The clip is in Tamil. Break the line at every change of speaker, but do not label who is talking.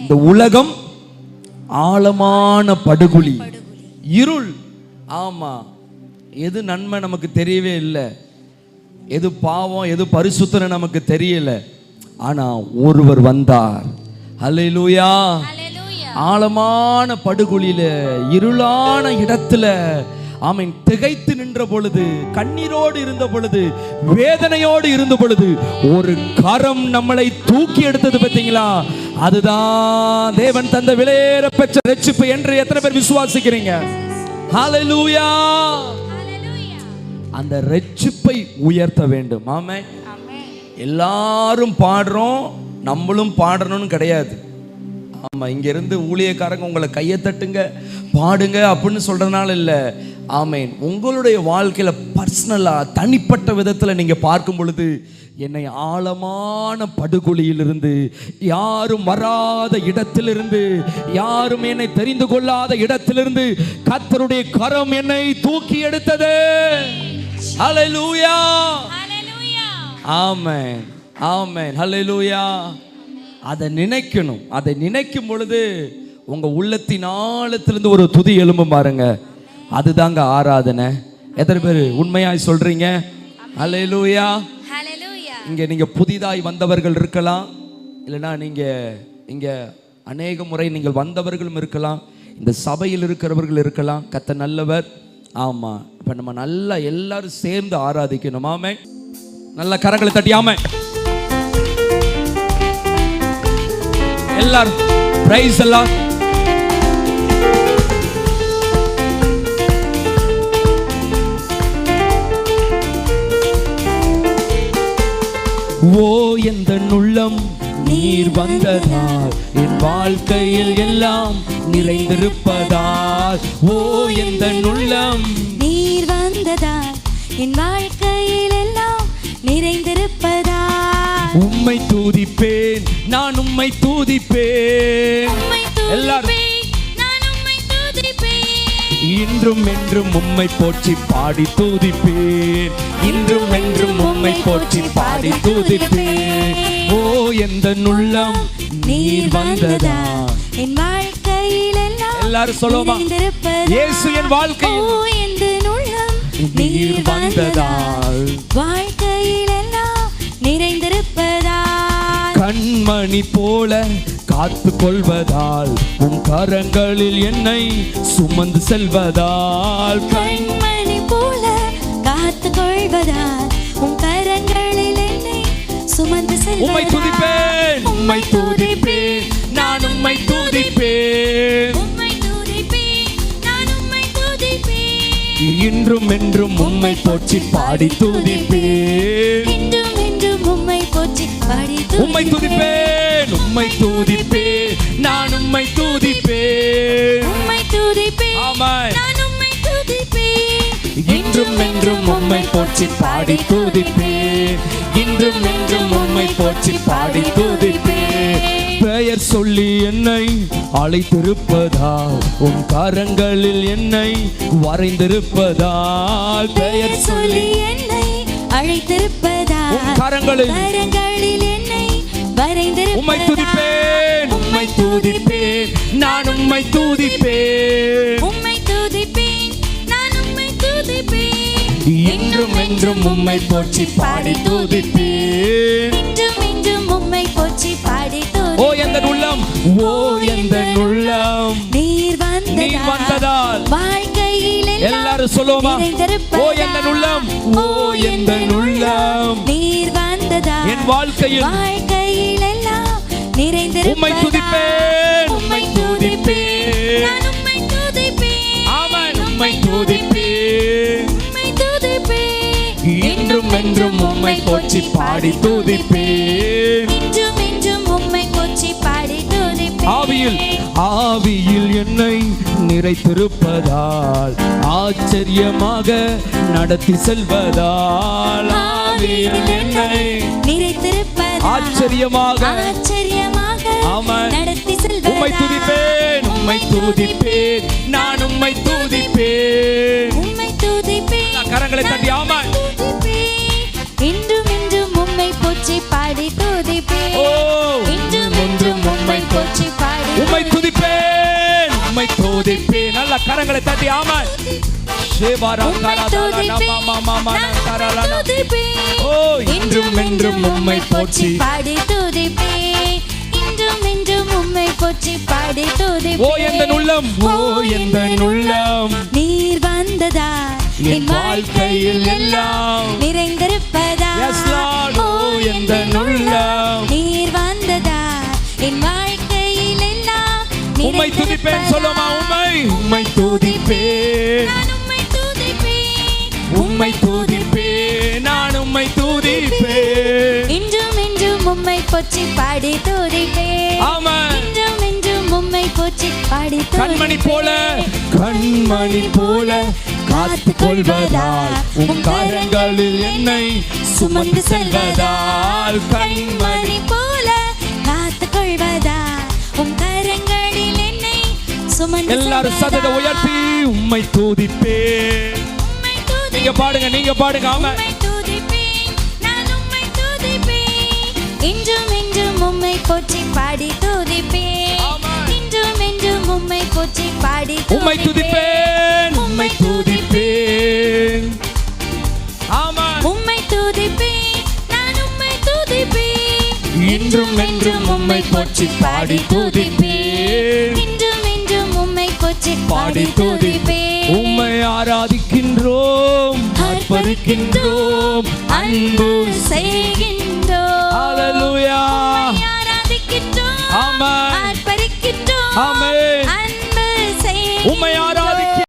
இந்த உலகம் ஆழமான படுகுழி. இருள். ஆமா. எது நன்மை நமக்கு தெரியவே இல்லை. எது பாவம் எது பரிசுத்தனை நமக்கு தெரியல. ஆனா ஒருவர் வந்தார்.
Hallelujah.
ஆழமான படுகுழியில இருளான இடத்துல ஆமீன். திகைத்து நின்ற பொழுது கண்ணீரோடு இருந்த பொழுது வேதனையோடு இருந்த பொழுது ஒரு கரம் நம்மளை தூக்கி எடுத்தது பார்த்தீங்களா? அதுதான் தேவன் தந்த விலையேற பெற்ற ரட்சிப்பு என்று எத்தனை பேர் விசுவாசிக்கிறீங்க? ஹalleluya. அந்த ரட்சிப்பை உயர்த்த வேண்டும். ஆமே. எல்லாரும் பாடுறோம் நம்மளும் பாடணும்னு கிடையாது. ஆமாம் இங்கேருந்து ஊழியக்காரங்க உங்களை கையை தட்டுங்க பாடுங்க அப்படின்னு சொல்கிறதுனால இல்லை. ஆமேன். உங்களுடைய வாழ்க்கையில் பர்சனலாக தனிப்பட்ட விதத்தில் நீங்கள் பார்க்கும் பொழுது என்னை ஆழமான படுகொலியிலிருந்து யாரும் வராத இடத்திலிருந்து யாரும் என்னை தெரிந்து கொள்ளாத இடத்திலிருந்து கர்த்தருடைய கரம் என்னை தூக்கி எடுத்தது.
Hallelujah.
ஆமென். ஆமென். ஹalleluya அதை நினைக்கணும். அதை நினைக்கும் பொழுது உங்க உள்ளத்தின் ஆழத்திலிருந்து ஒரு துதி எழும்பும் பாருங்க. அதுதாங்க ஆராதனை. எத்தனை பேர் உண்மையாய் சொல்றீங்க? ஹalleluya.
Hallelujah.
இங்க நீங்க புதிதாய் வந்தவர்கள் இருக்கலாம். இல்லைன்னா நீங்க இங்க அநேக முறை நீங்கள் வந்தவர்களும் இருக்கலாம். இந்த சபையில் இருக்கிறவர்கள் இருக்கலாம். கத்த நல்லவர். ஆமா. இப்ப நம்ம நல்லா எல்லாரும் சேர்ந்து ஆராதிக்கணும். ஆமே நல்ல கரங்களை தட்டியாம எல்லாரும் பிரைஸ் எல்லாம் ஓ எந்த நுள்ளம் நீர் வந்ததால் என் வாழ்க்கையில் எல்லாம் நிறைந்திருப்பதால். ஓ எந்த நுள்ளம்
நீர் வந்ததால் என் வாழ்க்கையில் எல்லாம் நிறைந்திருப்பதால்.
உம்மை தூதிப்பேன் நான் உம்மை தூதிப்பேன் எல்லாரும். இன்றும் என்றும் உம்மை போற்றி பாடி தூதிப்பேன் இன்றும் என்றும் உம்மை போற்றி பாடி தூதிப்பேன் ஓ எந்த உள்ளம் நீர் வந்ததா
என் வாழ்க்கையில்
எல்லாரும்?
நிறைந்திருப்பதால்.
இயேசு என் வாழ்க்கையில்
ஓ, எந்த உள்ளம்
நீர் வந்ததால்
வாழ்க்கையில்
கண்மணி போல காத்து கொள்வதால் உன் கரங்களில் என்னை சுமந்து செல்வதால். கண்
கண்மணி போல காத்து கொள்வதால் உன் கரங்களில் என்னை சுமந்து செல்வதால்
துதிப்பேன் உம்மை துதிப்பேன் நான் உம்மை துதிப்பேன்.
உம்மை துதிப்பேன், நான் உம்மை துதிப்பேன்.
இன்றும் என்றும் உம்மை போற்றி பாடி துதிப்பேன்.
உம்மை
துதிப்பேன் உம்மை துதிப்பேன் நான் உம்மை துதிப்பேன்.
உம்மை துதிப்பேன்
ஆமாம்
நான் உம்மை துதிப்பேன்.
இன்றும் என்றும் உம்மை போற்றி பாடி துதிப்பேன். இன்றும் என்றும் உம்மை போற்றி பாடி துதிப்பேன். பெயர் சொல்லி என்னை அழைத்திருப்பதால் உன் கரங்களில் என்னை வரைந்திருப்பதால் பெயர் சொல்லி
என்னை அழைத்திருப்பதால்
உம் கரங்களில்.
கரங்களில் என்னை
உம்மை
வரைந்திருப்பதால்
துதிப்பேன். உம்மை துதிப்பேன். நான் உம்மை துதிப்பேன்.
உம்மை துதிப்பேன், நான் உம்மை துதிப்பேன்.
என்றும் என்றும் உம்மை போற்றி பாடி துதிப்பேன்.
என்றும் என்றும் உம்மை போற்றி பாடி
ஓ எந்த உள்ளம்? ஓ எந்த உள்ளம்?
நீர்
நீர்
வந்ததால்
வந்ததால்.
வாழ்க்கையில்
எல்லாரும் சொல்லுவோமா. ஓ எந்த உள்ளம்? ஓ எந்த உள்ளம்?
நீர் வந்ததால்
என் வாழ்க்கையில்
வாழ்க்கையில் எல்லாம் நிறைந்திருப்பதால்.
உம்மை துதிப்பேன் உம்மை
உம்மை
துதிப்பேன்
நான் உம்மை துதிப்பேன்.
ஆமென் உம்மை துதிப்பேன்
உம்மை துதிப்பேன்.
என்றும் என்றும் உம்மை போற்றி பாடி துதிப்பேன்
என்றும் என்றும் உம்மை போற்றி பாடி துதிப்பேன்.
ஆவியில் ஆவியில் என்னை நிறைத்திருப்பதால் ஆச்சரியமாக நடத்தி செல்வதால் ஆவியில் என்னை
நிறைத்திருப்பதால்
ஆச்சரியமாக.
ஆச்சரியமாக
ஆமென்.
நடத்தி
உம்மை
செல்வதால்
துதிப்பேன் உம்மை துதிப்பேன். நான் உம்மை துதிப்பேன்.
உம்மை துதிப்பேன்.
கரங்களை தட்டி ஆமாம்.
துதிப்பேன். என்றும் என்றும் உம்மை போற்றி பாடி துதிப்பேன்.
ஓ.
என்றும் என்றும் உம்மை போற்றி பாடி
துதிப்பேன். நல்ல கரங்களை தட்டி ஆமா
உம்மை துதிப்பேன். நான் உம்மை துதிப்பேன்.
ஓ இன்றும் என்றும் உம்மை போற்றி
பாடி துதிப்பேன் இன்றும் என்றும் உம்மை போற்றி பாடி துதிப்பேன்
ஓ எந்த உள்ளம் ஓ எந்த உள்ளம்.
நீர் வந்ததா?
என் வாழ்க்கையில் எல்லாம்.
நிறைந்திருப்பதா.
ஓ எந்த உள்ளம்.
நீர் வந்ததா? என் வாழ்க்கையில் எல்லாம்
உம்மை துதிப்பேன் சொல்லுமா உம்மை. உம்மை துதிப்பேன்.
போற்றி பாடி
ஆமா
இன்றும் என்றும் உம்மை போற்றி பாடி
கண்மணி போல. கண்மணி போல காத்து கொள்வதால் உம் கரங்களில் என்னை சுமந்து செல்வதால் கண்மணி
போல காத்து கொள்வதா உம் கரங்களில் என்னை சுமந்து
எல்லாரும். சதத்தை உயர்த்தி உம்மை துதிப்பேன்.
உம்மை துதி-
நீங்க பாடுங்க நீங்க பாடுங்க ஆமா
இன்றும் என்றும் உம்மை போற்றி பாடி துதிப்பேன். இன்றும் என்றும் உம்மை போற்றி பாடி
உம்மை துதிப்பேன். உம்மை துதிப்பேன். ஆமா
உம்மை துதிப்பேன். நான் உம்மை துதிப்பேன்.
இன்றும் என்றும் உம்மை போற்றி பாடி துதிப்பேன்.
இன்றும் என்றும் உம்மை போற்றி
பாடி துதிப்பேன். உம்மை ஆராதிக்கின்றோம் அர்ப்பணிக்கின்றோம்.
அன்பு செய்கின்றோம்.
Amém.